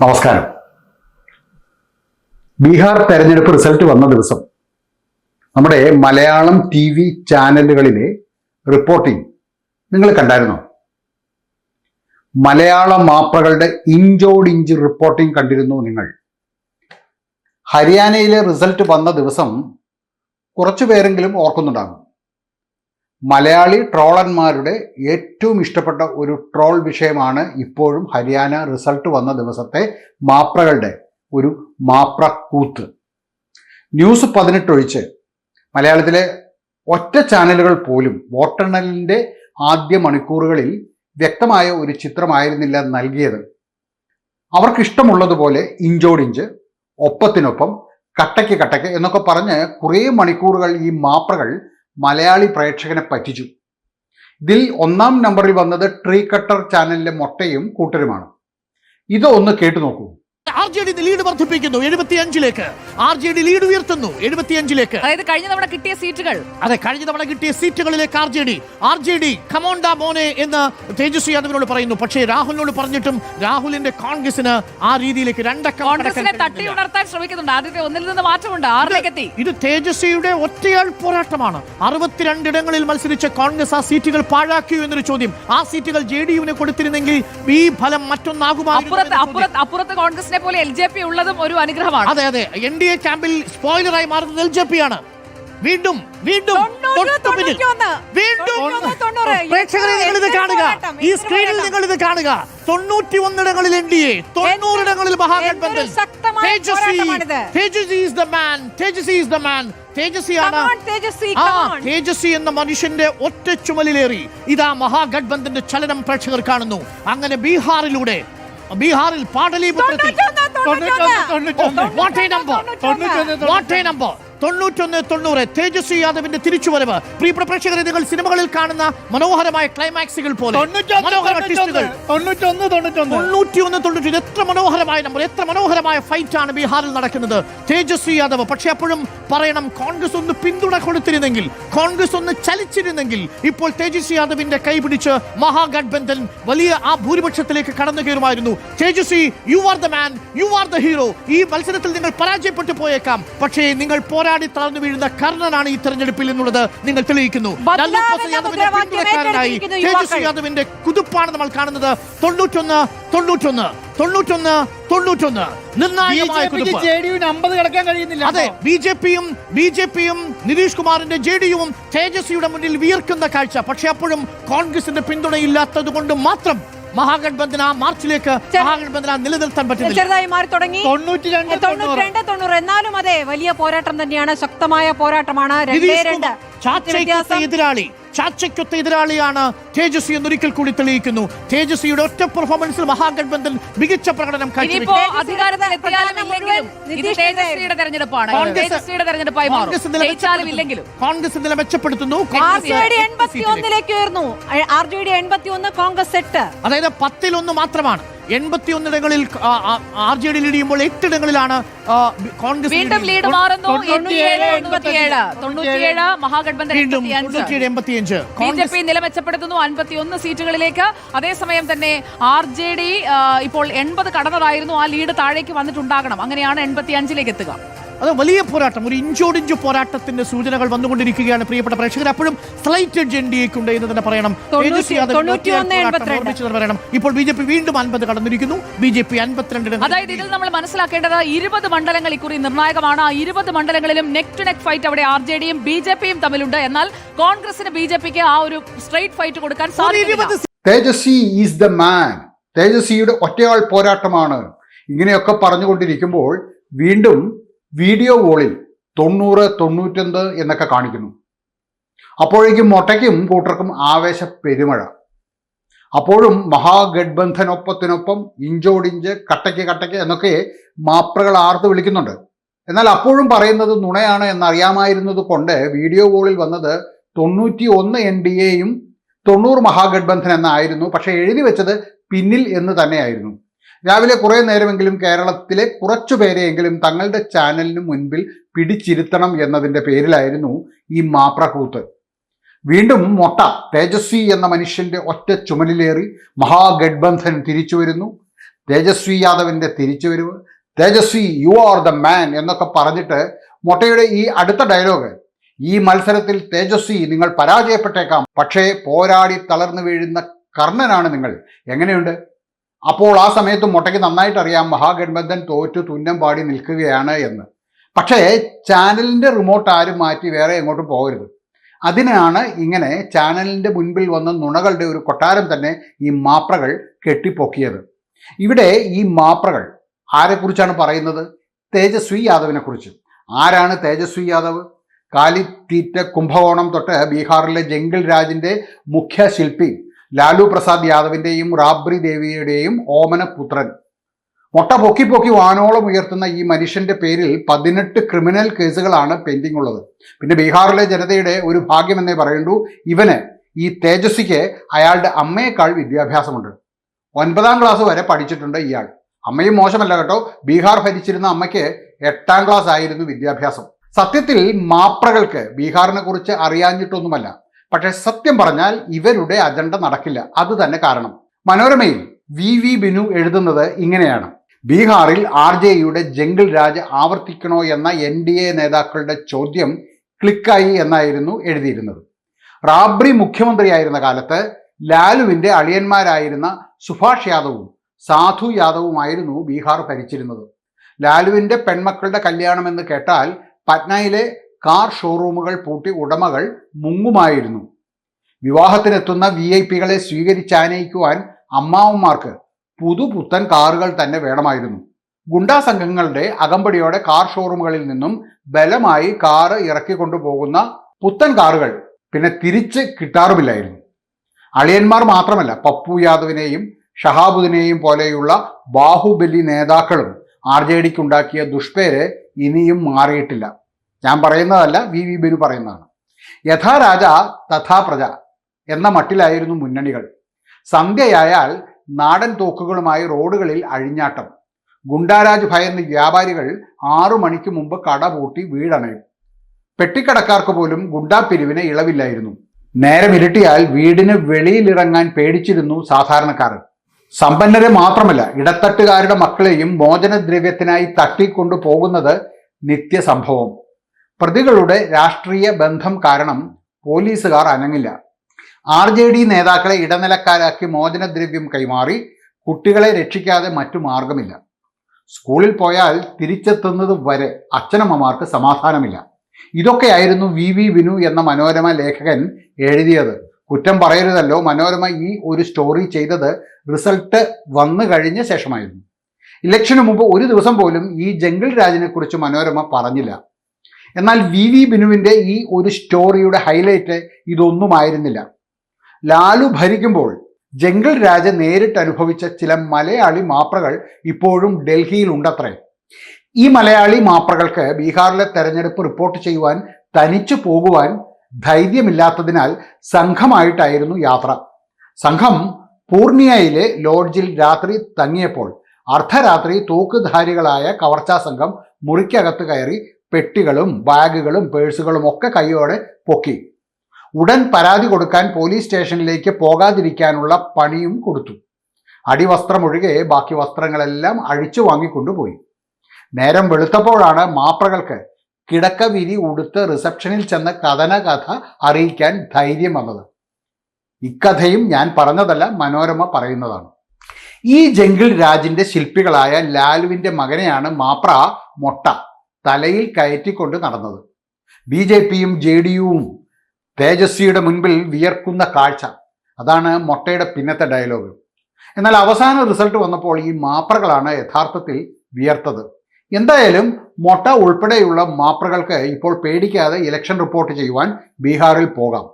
നമസ്കാരം. ബീഹാർ തെരഞ്ഞെടുപ്പ് റിസൾട്ട് വന്ന ദിവസം നമ്മുടെ മലയാളം ടി വി ചാനലുകളിലെ റിപ്പോർട്ടിംഗ് നിങ്ങൾ കണ്ടായിരുന്നോ? മലയാള മാപ്രകളുടെ ഇഞ്ചോടിഞ്ച് റിപ്പോർട്ടിംഗ് കണ്ടിരുന്നു നിങ്ങൾ. ഹരിയാനയിലെ റിസൾട്ട് വന്ന ദിവസം കുറച്ചു പേരെങ്കിലും ഓർക്കുന്നുണ്ടാകും. മലയാളി ട്രോളന്മാരുടെ ഏറ്റവും ഇഷ്ടപ്പെട്ട ഒരു ട്രോൾ വിഷയമാണ് ഇപ്പോഴും ഹരിയാന റിസൾട്ട് വന്ന ദിവസത്തെ മാപ്രകളുടെ ഒരു മാപ്ര കൂത്ത് ന്യൂസ് പതിനെട്ടൊഴിച്ച് മലയാളത്തിലെ ഒറ്റ ചാനലുകൾ പോലും വോട്ടെണ്ണലിന്റെ ആദ്യ മണിക്കൂറുകളിൽ വ്യക്തമായ ഒരു ചിത്രമായിരുന്നില്ല നൽകിയത്. അവർക്കിഷ്ടമുള്ളതുപോലെ ഇഞ്ചോടിഞ്ച് ഒപ്പത്തിനൊപ്പം കട്ടയ്ക്ക് കട്ടയ്ക്ക് എന്നൊക്കെ പറഞ്ഞ് കുറേ മണിക്കൂറുകൾ ഈ മാപ്രകൾ മലയാളി പ്രേക്ഷകനെ പറ്റിച്ചു. ഇതിൽ ഒന്നാം നമ്പറിൽ വന്നത് ട്രീ കട്ടർ ചാനലിലെ മൊട്ടയും കൂട്ടരുമാണ്. ഇത് ഒന്ന് കേട്ടു നോക്കൂ. ആർ ജെ ഡി ലീഡ് വർദ്ധിപ്പിക്കുന്നു. എഴുപത്തിയഞ്ചിലേക്ക്. ആർ ജെ ഡി ലീഡ് ഉയർത്തുന്നു. എഴുപത്തിയഞ്ചിലേക്ക്. അതായത് കഴിഞ്ഞ തവണ കിട്ടിയ സീറ്റുകൾ. അതെ കഴിഞ്ഞ തവണ കിട്ടിയ സീറ്റുകളിലേക്ക് R J D R J D കമോണ്ട മോനെ എന്ന് തേജസ്വി യാദവിനോട് പറയുന്നു. പക്ഷേ രാഹുലിനോട് പറഞ്ഞിട്ടും രാഹുലിന്റെ കോൺഗ്രസിന് ആ രീതിയിലേക്ക് രണ്ടക്കം കോൺഗ്രസിനെ തട്ടി ഉണർത്താൻ ശ്രമിക്കുന്നുണ്ട്. ആദ്യത്തെ ഒന്നിൽ നിന്ന് മാറ്റമുണ്ട്. ആറിലേക്ക് എത്തി. ഇത് തേജസ്വിയുടെ ഒറ്റയാൾ പോരാട്ടമാണ്. അറുപത്തിരണ്ടിടങ്ങളിൽ മത്സരിച്ച കോൺഗ്രസ് ആ സീറ്റുകൾ പാഴാക്കിയോ എന്നൊരു ചോദ്യം. ആ സീറ്റുകൾ ജെ ഡി യുവിന് കൊടുത്തിരുന്നെങ്കിൽ ഈ ഫലം മറ്റൊന്നാകുമായിരുന്നു അപ്പുറത്ത് അപ്പുറത്ത് അപ്പുറത്ത് കോൺഗ്രസിനെ പോലെ എൽ ജെ പി ഉള്ളതും ഒരു അനുഗ്രഹമാണ്. അതെ അതെ. എൻ ഡി എ ക്യാമ്പിൽ സ്പോയിലറായി മാറുന്നത് എൽ ജെ പി ആണ്. വീണ്ടും വീണ്ടും. വീണ്ടും തൊണ്ണൂറ്, തൊണ്ണൂറ്. പ്രേക്ഷകരെ നിങ്ങൾ ഇത് കാണുക. ഈ സ്ക്രീനിൽ നിങ്ങൾ ഇത് കാണുക. തൊണ്ണൂറ്റി ഒന്നിടങ്ങളിൽ N D A തൊണ്ണൂറിടങ്ങളിൽ Mahagathbandhan. Tejashwi is the man Tejashwi is the man തേജസ്വിയാണ് ആ തേജസ്വി എന്ന മനുഷ്യന്റെ ഒറ്റ ചുമലിലേറി ഇതാ മഹാഗഡ്ബന്ധന്റെ ചലനം പ്രേക്ഷകർ കാണുന്നു. അങ്ങനെ ബീഹാറിലൂടെ ബീഹാറിൽ പാടലീപുത്രത്തിൽ. What number. വാട്ട് നമ്പർ തൊണ്ണൂറ്റൊന്ന് തൊണ്ണൂറ്. തേജസ്വി യാദവിന്റെ തിരിച്ചുവരവ്. പ്രിയപ്പെട്ട പ്രേക്ഷകരെ നിങ്ങൾ സിനിമകളിൽ കാണുന്ന മനോഹരമായ ക്ലൈമാക്സുകൾ പോലെ. തൊണ്ണൂറ്റിയൊന്ന് തൊണ്ണൂറ്റി എത്ര മനോഹരമായ നമ്പർ എത്ര മനോഹരമായ ഫൈറ്റ് ആണ് ബീഹാറിൽ നടക്കുന്നത്. തേജസ്വി യാദവ്. പക്ഷെ അപ്പോഴും പറയണം കോൺഗ്രസ് ഒന്ന് പിന്തുണ കൊടുത്തിരുന്നെങ്കിൽ കോൺഗ്രസ് ഒന്ന് ചലിച്ചിരുന്നെങ്കിൽ. ഇപ്പോൾ തേജസ്വി യാദവിന്റെ കൈ പിടിച്ച് മഹാഗഠബന്ധൻ വലിയ ആ ഭൂരിപക്ഷത്തിലേക്ക് കടന്നു കയറുമായിരുന്നു. Tejashwi you are the man you are the hero ഈ മത്സരത്തിൽ നിങ്ങൾ പരാജയപ്പെട്ടു പോയേക്കാം. പക്ഷേ നിങ്ങൾ പോരാടി തളർന്നു വീഴുന്ന കർണനാണ് ഈ തെരഞ്ഞെടുപ്പിൽ എന്നുള്ളത് നിങ്ങൾ തെളിയിക്കുന്നു. തേജസ്വി യാദവിന്റെ കുതിപ്പാണ് നമ്മൾ കാണുന്നത്. തൊണ്ണൂറ്റൊന്ന് തൊണ്ണൂറ്റൊന്ന് തൊണ്ണൂറ്റൊന്ന് തൊണ്ണൂറ്റൊന്ന്. നിർണായകമായ അതെ ബി ജെ പിയും ബി ജെ പിയും നിതീഷ് കുമാറിന്റെ ജെ ഡി യുവും തേജസ്വിയുടെ മുന്നിൽ വിയർക്കുന്ന കാഴ്ച. പക്ഷെ അപ്പോഴും കോൺഗ്രസിന്റെ പിന്തുണയില്ലാത്തത് കൊണ്ട് മാത്രം മഹാഗഠബന്ധന ആ മാർച്ചിലേക്ക് മഹാഗഠബന്ധന നിലനിർത്താൻ പറ്റുന്നില്ല ചെറുതായി മാറി തുടങ്ങി. തൊണ്ണൂറ്റി രണ്ട് തൊണ്ണൂറ്. എന്നാലും അതെ വലിയ പോരാട്ടം തന്നെയാണ്. ശക്തമായ പോരാട്ടമാണ്. എതിരാളി. ചാച്ചയ്ക്കൊത്ത എതിരാളിയാണ് തേജസ്വി എന്നൊരിക്കൽ കൂടി തെളിയിക്കുന്നു. തേജസ്വിയുടെ ഒറ്റ പെർഫോമൻസിൽ മഹാഗഠബന്ധൻ മികച്ച പ്രകടനം കോൺഗ്രസ് തേജസ്വിയുടെ തെരഞ്ഞെടുപ്പായി കോൺഗ്രസ് നില ജയിച്ചാലും ഇല്ലെങ്കിലും. കോൺഗ്രസ് നില മെച്ചപ്പെടുത്തുന്നു. കോൺഗ്രസ് എട്ട് എൺപത്തി സീറ്റിലേക്ക്. ആർ ജെ ഡി എൺപത്തി ഒന്ന് അതായത് പത്തിലൊന്ന് മാത്രമാണ്. എൺപത്തിയൊന്നിടങ്ങളിൽ ആർ ജെ ഡി ലീഡ് ചെയ്യുമ്പോൾ എട്ടിടങ്ങളിലാണ് കോൺഗ്രസ് വീണ്ടും ലീഡ്. മാറുന്നു. തൊണ്ണൂറ്റിയേഴ്, തൊണ്ണൂറ്റിയേഴ് എൺപത്തിയഞ്ച്. ബി ജെ കോൺഗ്രസ് പി നില മെച്ചപ്പെടുത്തുന്നു അൻപത്തിയൊന്ന് സീറ്റുകളിലേക്ക്. അതേസമയം തന്നെ ആർ ജെ ഡി ഇപ്പോൾ എൺപത് കടന്നതായിരുന്നു. ആ ലീഡ് താഴേക്ക് വന്നിട്ടുണ്ടാകണം. അങ്ങനെയാണ് എൺപത്തി അഞ്ചിലേക്ക് എത്തുക. അത് വലിയ പോരാട്ടം ഒരു ഇഞ്ചോടിഞ്ച് പോരാട്ടത്തിന്റെ സൂചനകൾ വന്നുകൊണ്ടിരിക്കുകയാണ് പ്രിയപ്പെട്ട പ്രേക്ഷകർ. അപ്പോഴും സ്ലൈറ്റ് എഡ്ജ് എൻ ഡി എക്കുണ്ട് എന്ന് തന്നെ പറയണം. തേജസ്വി യാദവ് തൊണ്ണൂറ്റിയൊന്ന് എൺപത്തിരണ്ട്. പറയണം. ഇപ്പോൾ ബി ജെ പി വീണ്ടും അൻപത് കടന്നിരിക്കുന്നു. ബി ജെ പി അൻപത്തിരണ്ടിന് അതായത് ഇതിൽ നമ്മൾ മനസ്സിലാക്കേണ്ടത് ഇരുപത് മണ്ഡലങ്ങൾ ഇക്കുറി നിർണായകമാണ്. ആ ഇരുപത് മണ്ഡലങ്ങളിലും നെക്ക് ടു നെക്ക് ഫൈറ്റ് അവിടെ ആർ ജെ ഡിയും ബി ജെ പിയും തമ്മിലുണ്ട്. എന്നാൽ കോൺഗ്രസിന് ബി ജെ പിക്ക് ആ ഒരു സ്ട്രൈറ്റ് ഫൈറ്റ് കൊടുക്കാൻ സാധിക്കില്ല തേജസ്വി ഈസ് ദ മാൻ തേജസ്വിയുടെ ഒറ്റയാൾ പോരാട്ടമാണ്. ഇങ്ങനെയൊക്കെ പറഞ്ഞുകൊണ്ടിരിക്കുമ്പോൾ വീണ്ടും വീഡിയോ വോളിൽ തൊണ്ണൂറ് തൊണ്ണൂറ്റൊന്ന് എന്നൊക്കെ കാണിക്കുന്നു. അപ്പോഴേക്കും മൊട്ടയ്ക്കും കൂട്ടർക്കും ആവേശ പെരുമഴ. അപ്പോഴും മഹാഗഡ്ബന്ധനൊപ്പത്തിനൊപ്പം ഇഞ്ചോടിഞ്ച് കട്ടയ്ക്ക് കട്ടയ്ക്ക് എന്നൊക്കെ മാപ്രകൾ ആർത്ത് വിളിക്കുന്നുണ്ട്. എന്നാൽ അപ്പോഴും പറയുന്നത് നുണയാണ് എന്നറിയാമായിരുന്നത് കൊണ്ട് വീഡിയോ വോളിൽ വന്നത് തൊണ്ണൂറ്റി ഒന്ന് എൻ ഡി എയും തൊണ്ണൂറ് മഹാഗഡ്ബന്ധൻ എന്നായിരുന്നു. പക്ഷെ എഴുതി വെച്ചത് പിന്നിൽ എന്ന് തന്നെയായിരുന്നു. രാവിലെ കുറേ നേരമെങ്കിലും കേരളത്തിലെ കുറച്ചു പേരെയെങ്കിലും തങ്ങളുടെ ചാനലിന് മുൻപിൽ പിടിച്ചിരുത്തണം എന്നതിന്റെ പേരിലായിരുന്നു ഈ മാപ്രകൂത്ത് വീണ്ടും മൊട്ട തേജസ്വി എന്ന മനുഷ്യന്റെ ഒറ്റ ചുമലിലേറി മഹാഗഡ്ബന്ധൻ തിരിച്ചു വരുന്നു. തേജസ്വി യാദവിന്റെ തിരിച്ചുവരവ് Tejashwi you are the man എന്നൊക്കെ പറഞ്ഞിട്ട് മൊട്ടയുടെ ഈ അടുത്ത ഡയലോഗ് ഈ മത്സരത്തിൽ തേജസ്വി നിങ്ങൾ പരാജയപ്പെട്ടേക്കാം പക്ഷേ പോരാടി തളർന്നു വീഴുന്ന കർണനാണ് നിങ്ങൾ. എങ്ങനെയുണ്ട്? അപ്പോൾ ആ സമയത്ത് മുട്ടയ്ക്ക് നന്നായിട്ട് അറിയാം മഹാഗഡ്ബന്ധൻ തോറ്റു തുന്നം പാടി നിൽക്കുകയാണ് എന്ന്. പക്ഷേ ചാനലിന്റെ റിമോട്ട് ആരും മാറ്റി വേറെ എങ്ങോട്ടും പോകരുത്. അതിനാണ് ഇങ്ങനെ ചാനലിന്റെ മുൻപിൽ വന്ന നുണകളുടെ ഒരു കൊട്ടാരം തന്നെ ഈ മാപ്രകൾ കെട്ടിപ്പൊക്കിയത്. ഇവിടെ ഈ മാപ്രകൾ ആരെക്കുറിച്ചാണ് പറയുന്നത്? തേജസ്വി യാദവിനെ കുറിച്ച് ആരാണ് തേജസ്വി യാദവ്? കാലിത്തീറ്റ കുംഭകോണം തൊട്ട് ബീഹാറിലെ ജംഗിൾ രാജിന്റെ മുഖ്യ ശില്പി ലാലു പ്രസാദ് യാദവിന്റെയും റാബ്രി ദേവിയുടെയും ഓമനപുത്രൻ. മുട്ട പൊക്കി പൊക്കി വാനോളം ഉയർത്തുന്ന ഈ മനുഷ്യന്റെ പേരിൽ പതിനെട്ട് ക്രിമിനൽ കേസുകളാണ് പെൻഡിംഗ് ഉള്ളത് പിന്നെ ബീഹാറിലെ ജനതയുടെ ഒരു ഭാഗ്യമെന്നേ പറയണ്ടു ഇവന് ഈ തേജസ്വിക്ക് അയാളുടെ അമ്മയേക്കാൾ വിദ്യാഭ്യാസമുണ്ട്. ഒൻപതാം ക്ലാസ് വരെ പഠിച്ചിട്ടുണ്ട് ഇയാൾ. അമ്മയും മോശമല്ല കേട്ടോ ബീഹാർ ഭരിച്ചിരുന്ന അമ്മയ്ക്ക് എട്ടാം ക്ലാസ് ആയിരുന്നു വിദ്യാഭ്യാസം. സത്യത്തിൽ മാപ്രകൾക്ക് ബീഹാറിനെ കുറിച്ച് അറിയാഞ്ഞിട്ടൊന്നുമല്ല. പക്ഷെ സത്യം പറഞ്ഞാൽ ഇവരുടെ അജണ്ട നടക്കില്ല. അത് തന്നെ കാരണം. മനോരമയിൽ വി വി ബിനു എഴുതുന്നത് ഇങ്ങനെയാണ്. ബീഹാറിൽ ആർ ജെ യുടെ ജംഗിൾ രാജ് ആവർത്തിക്കണോ എന്ന എൻ ഡി എ നേതാക്കളുടെ ചോദ്യം ക്ലിക്കായി എന്നായിരുന്നു എഴുതിയിരുന്നത്. റാബ്രി മുഖ്യമന്ത്രിയായിരുന്ന കാലത്ത് ലാലുവിന്റെ അളിയന്മാരായിരുന്ന സുഭാഷ് യാദവും സാധു യാദവുമായിരുന്നു ബീഹാർ ഭരിച്ചിരുന്നത്. ലാലുവിന്റെ പെൺമക്കളുടെ കല്യാണമെന്ന് കേട്ടാൽ പറ്റ്നയിലെ കാർ ഷോറൂമുകൾ പൂട്ടി ഉടമകൾ മുങ്ങുമായിരുന്നു. വിവാഹത്തിനെത്തുന്ന വി ഐ പികളെ സ്വീകരിച്ചാനയിക്കുവാൻ അമ്മാവന്മാർക്ക് പുതുപുത്തൻ കാറുകൾ തന്നെ വേണമായിരുന്നു. ഗുണ്ടാ സംഘങ്ങളുടെ അകമ്പടിയോടെ കാർ ഷോറൂമുകളിൽ നിന്നും ബലമായി കാറ് ഇറക്കി കൊണ്ടുപോകുന്ന പുത്തൻ കാറുകൾ പിന്നെ തിരിച്ച് കിട്ടാറുമില്ലായിരുന്നു. അളിയന്മാർ മാത്രമല്ല പപ്പു യാദവിനെയും ഷഹാബുദ്ദീനെയും പോലെയുള്ള ബാഹുബലി നേതാക്കളും ആർ ജെ ഡിക്ക് ഉണ്ടാക്കിയ ദുഷ്പേര് ഇനിയും മാറിയിട്ടില്ല. ഞാൻ പറയുന്നതല്ല വി വി ബിനു പറയുന്നതാണ്. യഥാ രാജ തഥാ പ്രജ എന്ന മട്ടിലായിരുന്നു മുന്നണികൾ. സന്ധ്യയായാൽ നാടൻ തോക്കുകളുമായി റോഡുകളിൽ അഴിഞ്ഞാട്ടം. ഗുണ്ടാരാജ് ഭയന്ന് വ്യാപാരികൾ ആറു മണിക്ക് മുമ്പ് കട പൂട്ടി വീടണയും. പെട്ടിക്കടക്കാർക്ക് പോലും ഗുണ്ടാപ്പിരിവിന് ഇളവില്ലായിരുന്നു. നേരം ഇരുട്ടിയാൽ വീടിന് വെളിയിലിറങ്ങാൻ പേടിച്ചിരുന്നു സാധാരണക്കാർ. സമ്പന്നരെ മാത്രമല്ല ഇടത്തട്ടുകാരുടെ മക്കളെയും മോചനദ്രവ്യത്തിനായി തട്ടിക്കൊണ്ടു പോകുന്നത് നിത്യസംഭവം. പ്രതികളുടെ രാഷ്ട്രീയ ബന്ധം കാരണം പോലീസുകാർ അനങ്ങില്ല. ആർ ജെ ഡി നേതാക്കളെ ഇടനിലക്കാരാക്കി മോചനദ്രവ്യം കൈമാറി കുട്ടികളെ രക്ഷിക്കാതെ മറ്റു മാർഗമില്ല സ്കൂളിൽ പോയാൽ തിരിച്ചെത്തുന്നത് വരെ അച്ഛനമ്മമാർക്ക് സമാധാനമില്ല. ഇതൊക്കെയായിരുന്നു വി വി വിനു എന്ന മനോരമ ലേഖകൻ എഴുതിയത്. കുറ്റം പറയരുതല്ലോ മനോരമ ഈ ഒരു സ്റ്റോറി ചെയ്തത് റിസൾട്ട് വന്നു കഴിഞ്ഞ ശേഷമായിരുന്നു. ഇലക്ഷന് മുമ്പ് ഒരു ദിവസം പോലും ഈ ജംഗിൾ രാജിനെ കുറിച്ച് മനോരമ പറഞ്ഞില്ല. എന്നാൽ വി വി ബിനുവിന്റെ ഈ ഒരു സ്റ്റോറിയുടെ ഹൈലൈറ്റ് ഇതൊന്നുമായിരുന്നില്ല. ലാലു ഭരിക്കുമ്പോൾ ജംഗിൾ രാജ നേരിട്ട് അനുഭവിച്ച ചില മലയാളി മാപ്രകൾ ഇപ്പോഴും ഡൽഹിയിലുണ്ടത്രേ. ഈ മലയാളി മാപ്രകൾക്ക് ബീഹാറിലെ തെരഞ്ഞെടുപ്പ് റിപ്പോർട്ട് ചെയ്യുവാൻ തനിച്ചു പോകുവാൻ ധൈര്യമില്ലാത്തതിനാൽ സംഘമായിട്ടായിരുന്നു യാത്ര. സംഘം പൂർണിയയിലെ ലോഡ്ജിൽ രാത്രി തങ്ങിയപ്പോൾ അർദ്ധരാത്രി തോക്കുധാരികളായ കവർച്ചാ സംഘം മുറിക്കകത്ത് കയറി പെട്ടികളും ബാഗുകളും പേഴ്സുകളും ഒക്കെ കൈയോടെ പൊക്കി. ഉടൻ പരാതി കൊടുക്കാൻ പോലീസ് സ്റ്റേഷനിലേക്ക് പോകാതിരിക്കാനുള്ള പണിയും കൊടുത്തു. അടിവസ്ത്രമൊഴികെ ബാക്കി വസ്ത്രങ്ങളെല്ലാം അഴിച്ചു വാങ്ങിക്കൊണ്ടുപോയി. നേരം വെളുത്തപ്പോഴാണ് മാപ്രകൾക്ക് കിടക്ക വിരി ഉടുത്ത് റിസപ്ഷനിൽ ചെന്ന കഥന കഥ അറിയിക്കാൻ ധൈര്യം വന്നത്. ഇക്കഥയും ഞാൻ പറഞ്ഞതല്ല മനോരമ പറയുന്നതാണ്. ഈ ജംഗിൾ രാജിന്റെ ശില്പികളായ ലാലുവിന്റെ മകനെയാണ് മാപ്ര മൊട്ട. തലയിൽ കയറ്റിക്കൊണ്ട് നടന്നത്. ബി ജെ പിയും ജെ ഡി യുവും തേജസ്വിയുടെ മുൻപിൽ വിയർക്കുന്ന കാഴ്ച. അതാണ് മൊട്ടയുടെ പിന്നത്തെ ഡയലോഗ്. എന്നാൽ അവസാന റിസൾട്ട് വന്നപ്പോൾ ഈ മാപ്രകളാണ് യഥാർത്ഥത്തിൽ വിയർത്തത്. എന്തായാലും മൊട്ട ഉൾപ്പെടെയുള്ള മാപ്രകൾക്ക് ഇപ്പോൾ പേടിക്കാതെ ഇലക്ഷൻ റിപ്പോർട്ട് ചെയ്യുവാൻ ബീഹാറിൽ പോകാം.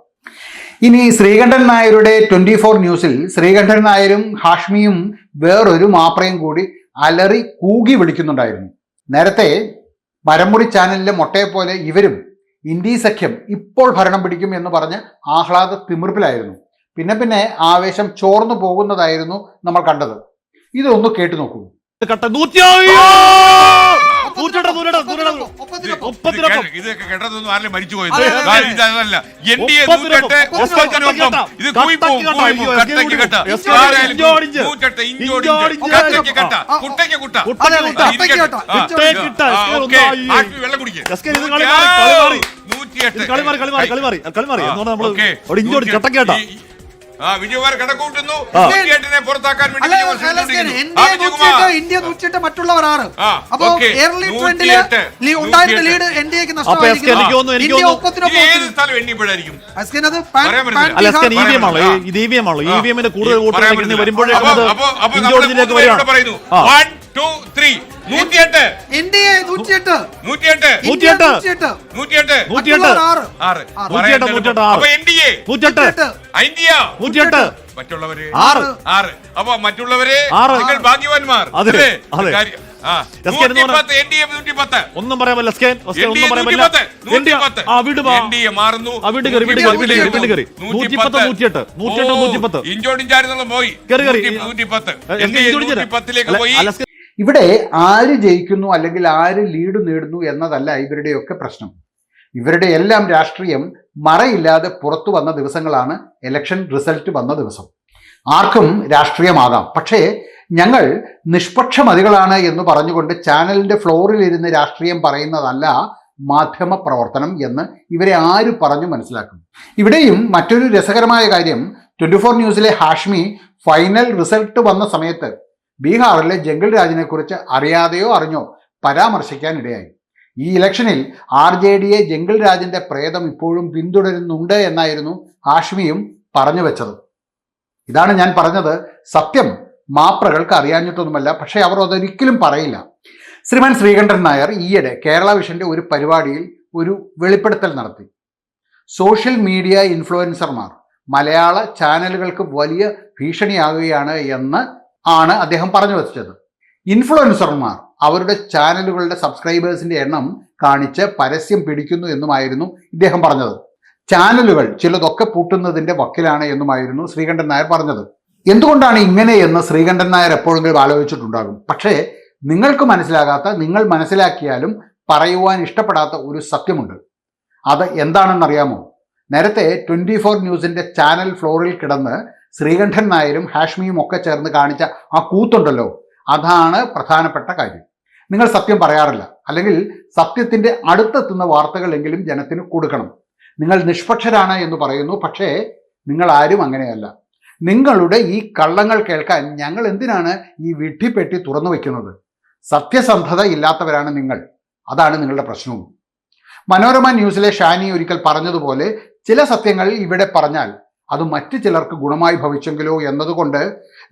ഇനി ശ്രീകണ്ഠൻ നായരുടെ ട്വന്റി ഫോർ ന്യൂസിൽ ശ്രീകണ്ഠൻ നായരും ഹാഷ്മിയും വേറൊരു മാപ്രയും കൂടി അലറി കൂകി വിളിക്കുന്നുണ്ടായിരുന്നു. നേരത്തെ മരമുറി ചാനലിലെ മൊട്ടയെ പോലെ ഇവരും ഇന്ത്യ സഖ്യം ഇപ്പോൾ ഭരണം പിടിക്കും എന്ന് പറഞ്ഞ് ആഹ്ലാദ തിമിർപ്പിലായിരുന്നു. പിന്നെ പിന്നെ ആവേശം ചോർന്നു പോകുന്നതായിരുന്നു നമ്മൾ കണ്ടത്. ഇതൊന്ന് കേട്ടു നോക്കൂ. കട്ട നൂറ്റി ഇതൊക്കെ കേട്ടതൊന്നും ആരിലും മരിച്ചു പോയത് ഇതല്ല. എൻ ഡി എ നൂറ്റെട്ട് ഒപ്പത്തിനൊപ്പം. ഇത് കട്ടയ്ക്ക് കട്ട. നൂറ്റെട്ട് ഇഞ്ചോടിഞ്ച്. കട്ടയ്ക്ക് കട്ട. കുട്ടയ്ക്ക് കുട്ട. വെള്ളം കളി മാറി, കളി മാറി. നൂറ്റിയെട്ട്. കളി മാറി കളി മാറി കളി മാറി കളി മാറി. എന്ന് പറഞ്ഞാൽ നമ്മൾ അവിടെ ഇഞ്ചോടി നൂറ്റിയെട്ട്. വിജയകുമാർ കണക്കൂട്ടുന്നു ആ. പുറത്താക്കാൻ വേണ്ടി. ഇന്ത്യ ആ, നൂറ്റിയെട്ട് വിജയകുമാർ. ഇന്ത്യ നൂറ്റിയെട്ട് മറ്റുള്ളവരാണ് ആ, അപ്പോ. എയർലി ട്രെൻഡിൽ ലീ- ഉണ്ടായിരുന്ന ലീഡ് നൂറ്റിയെട്ട്. എൻ ഡി എക്ക് അപ്പൊ എസ് കെ എനിക്ക് തോന്നുന്നു എനിക്ക് ഇന്ത്യ തോന്നുന്നു ഒപ്പത്തിനൊപ്പം ഇത് ഏത് ഒപ്പത്തിന്. സ്ഥലം എണ്ണിയപ്പോഴായിരിക്കും അസ്കൻ അത് പാൻ- പറയാൻ പാൻ പറ്റില്ല. അല്ല S K Bihar- E V M ആണല്ലോ ആ. ഇത് ഇ വി എം ആണല്ലോ ഇ ആ. വി എമ്മിന്റെ കൂടുതൽ പറ്റില്ല. വരുമ്പോഴേക്കും നൂറ്റിയെട്ട്. എൻ നൂറ്റിയെട്ട്. നൂറ്റിയെട്ട്. ഇന്ത്യ നൂറ്റിയെട്ട്. നൂറ്റിയെട്ട്. നൂറ്റിയെട്ട്. നൂറ്റിയെട്ട്. ആറ്. ആറ്. നൂറ്റിയെട്ട്, നൂറ്റിയെട്ട്, ആറ്. എൻ ഡി എ നൂറ്റിയെട്ട്. ഇന്ത്യ നൂറ്റിയെട്ട്. മറ്റുള്ളവര്. ആറ്. ആറ്. അപ്പൊ മറ്റുള്ളവരെ. നിങ്ങൾ ഭാഗ്യവാന്മാർ. അതെ. ഒന്നും പറയാൻ പറ്റില്ല പോയി. ഇവിടെ ആര് ജയിക്കുന്നു അല്ലെങ്കിൽ ആര് ലീഡ് നേടുന്നു എന്നതല്ല ഇവരുടെയൊക്കെ പ്രശ്നം. ഇവരുടെ എല്ലാം രാഷ്ട്രീയം മറയില്ലാതെ പുറത്തു വന്ന ദിവസങ്ങളാണ് ഇലക്ഷൻ റിസൾട്ട് വന്ന ദിവസം. ആർക്കും രാഷ്ട്രീയമാകാം. പക്ഷേ ഞങ്ങൾ നിഷ്പക്ഷ മതികളാണ് എന്ന് പറഞ്ഞുകൊണ്ട് ചാനലിന്റെ ഫ്ലോറിൽ ഇരുന്ന് രാഷ്ട്രീയം പറയുന്നതല്ല മാധ്യമ പ്രവർത്തനം എന്ന് ഇവരെ ആര് പറഞ്ഞു മനസ്സിലാക്കും? ഇവിടെയും മറ്റൊരു രസകരമായ കാര്യം ട്വന്റി ഫോർ ന്യൂസിലെ ഹാഷ്മി ഫൈനൽ റിസൾട്ട് വന്ന സമയത്ത് ബീഹാറിലെ ജംഗിൾ രാജിനെ കുറിച്ച് അറിയാതെയോ അറിഞ്ഞോ പരാമർശിക്കാൻ ഇടയായി ഈ ഇലക്ഷനിൽ ആർ ജെ ഡിയെ ജംഗിൾ രാജിന്റെ പ്രേതം ഇപ്പോഴും പിന്തുടരുന്നുണ്ട് എന്നായിരുന്നു ഹാഷ്മിയും പറഞ്ഞു വെച്ചത്. ഇതാണ് ഞാൻ പറഞ്ഞത്. സത്യം മാപ്രകൾക്ക് അറിയാഞ്ഞിട്ടൊന്നുമല്ല പക്ഷേ അവർ അതൊരിക്കലും പറയില്ല. ശ്രീമാൻ ശ്രീകണ്ഠൻ നായർ ഈയിടെ കേരള വിഷന്റെ ഒരു പരിപാടിയിൽ ഒരു വെളിപ്പെടുത്തൽ നടത്തി. സോഷ്യൽ മീഡിയ ഇൻഫ്ലുവൻസർമാർ മലയാള ചാനലുകൾക്ക് വലിയ ഭീഷണിയാകുകയാണ് എന്ന് ആണ് അദ്ദേഹം പറഞ്ഞു വെച്ചത്. ഇൻഫ്ലുവൻസർമാർ അവരുടെ ചാനലുകളുടെ സബ്സ്ക്രൈബേഴ്സിന്റെ എണ്ണം കാണിച്ച് പരസ്യം പിടിക്കുന്നു എന്നുമായിരുന്നു ഇദ്ദേഹം പറഞ്ഞത്. ചാനലുകൾ ചിലതൊക്കെ പൂട്ടുന്നതിന്റെ വക്കിലാണ് എന്നുമായിരുന്നു ശ്രീകണ്ഠൻ നായർ പറഞ്ഞത്. എന്തുകൊണ്ടാണ് ഇങ്ങനെ എന്ന് ശ്രീകണ്ഠൻ നായർ എപ്പോഴെങ്കിലും ആലോചിച്ചിട്ടുണ്ടാകും? പക്ഷേ നിങ്ങൾക്ക് മനസ്സിലാകാത്ത നിങ്ങൾ മനസ്സിലാക്കിയാലും പറയുവാൻ ഇഷ്ടപ്പെടാത്ത ഒരു സത്യമുണ്ട്. അത് എന്താണെന്നറിയാമോ? നേരത്തെ ട്വന്റി ഫോർ ന്യൂസിന്റെ ചാനൽ ഫ്ലോറിൽ കിടന്ന് ശ്രീകണ്ഠൻ നായരും ഹാഷ്മിയും ഒക്കെ ചേർന്ന് കാണിച്ച ആ കൂത്തുണ്ടല്ലോ അതാണ് പ്രധാനപ്പെട്ട കാര്യം. നിങ്ങൾ സത്യം പറയാറില്ല. അല്ലെങ്കിൽ സത്യത്തിന്റെ അടുത്തെത്തുന്ന വാർത്തകളെങ്കിലും ജനത്തിന് കൊടുക്കണം. നിങ്ങൾ നിഷ്പക്ഷരാണ് എന്ന് പറയുന്നു പക്ഷേ നിങ്ങൾ ആരും അങ്ങനെയല്ല. നിങ്ങളുടെ ഈ കള്ളങ്ങൾ കേൾക്കാൻ ഞങ്ങൾ എന്തിനാണ് ഈ വിഡ്ഢിപ്പെട്ടി തുറന്നു വയ്ക്കുന്നത് സത്യസന്ധത ഇല്ലാത്തവരാണ് നിങ്ങൾ. അതാണ് നിങ്ങളുടെ പ്രശ്നവും മനോരമ ന്യൂസിലെ ഷാനി ഒരിക്കൽ പറഞ്ഞതുപോലെ ചില സത്യങ്ങൾ ഇവിടെ പറഞ്ഞാൽ അത് മറ്റു ചിലർക്ക് ഗുണമായി ഭവിച്ചെങ്കിലോ എന്നതുകൊണ്ട്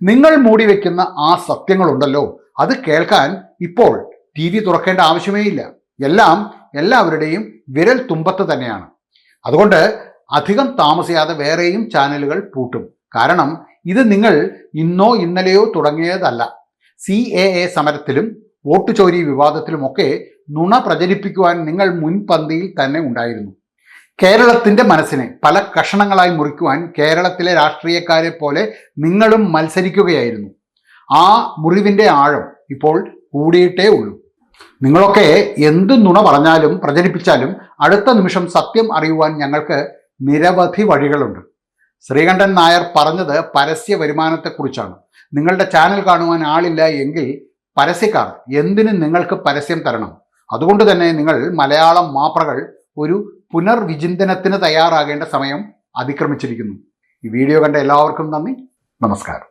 നിങ്ങൾ മൂടി വയ്ക്കുന്ന ആ സത്യങ്ങളുണ്ടല്ലോ. അത് കേൾക്കാൻ ഇപ്പോൾ ടി വി തുറക്കേണ്ട ആവശ്യമേ ഇല്ല എല്ലാം എല്ലാവരുടെയും വിരൽ തുമ്പത്ത് തന്നെയാണ്. അതുകൊണ്ട് അധികം താമസിയാതെ വേറെയും ചാനലുകൾ പൂട്ടും. കാരണം ഇത് നിങ്ങൾ ഇന്നോ ഇന്നലെയോ തുടങ്ങിയതല്ല. സി എ എ സമരത്തിലും വോട്ട് ചോരി വിവാദത്തിലുമൊക്കെ നുണ പ്രചരിപ്പിക്കുവാൻ നിങ്ങൾ മുൻപന്തിയിൽ തന്നെ ഉണ്ടായിരുന്നു. കേരളത്തിന്റെ മനസ്സിനെ പല കഷണങ്ങളായി മുറിക്കുവാൻ കേരളത്തിലെ രാഷ്ട്രീയക്കാരെ പോലെ നിങ്ങളും മത്സരിക്കുകയായിരുന്നു. ആ മുറിവിന്റെ ആഴം ഇപ്പോൾ കൂടിയിട്ടേ ഉള്ളൂ. നിങ്ങളൊക്കെ എന്ത് നുണ പറഞ്ഞാലും പ്രചരിപ്പിച്ചാലും അടുത്ത നിമിഷം സത്യം അറിയുവാൻ ഞങ്ങൾക്ക് നിരവധി വഴികളുണ്ട്. ശ്രീകണ്ഠൻ നായർ പറഞ്ഞത് പരസ്യ വരുമാനത്തെക്കുറിച്ചാണ്. നിങ്ങളുടെ ചാനൽ കാണുവാൻ ആളില്ല എങ്കിൽ പരസ്യക്കാർ എന്തിന് നിങ്ങൾക്ക് പരസ്യം തരണം? അതുകൊണ്ട് തന്നെ നിങ്ങൾ മലയാളം മാപ്രകൾ ഒരു പുനർവിചിന്തനത്തിന് തയ്യാറാകേണ്ട സമയം അതിക്രമിച്ചിരിക്കുന്നു. ഈ വീഡിയോ കണ്ട എല്ലാവർക്കും നന്ദി. നമസ്കാരം.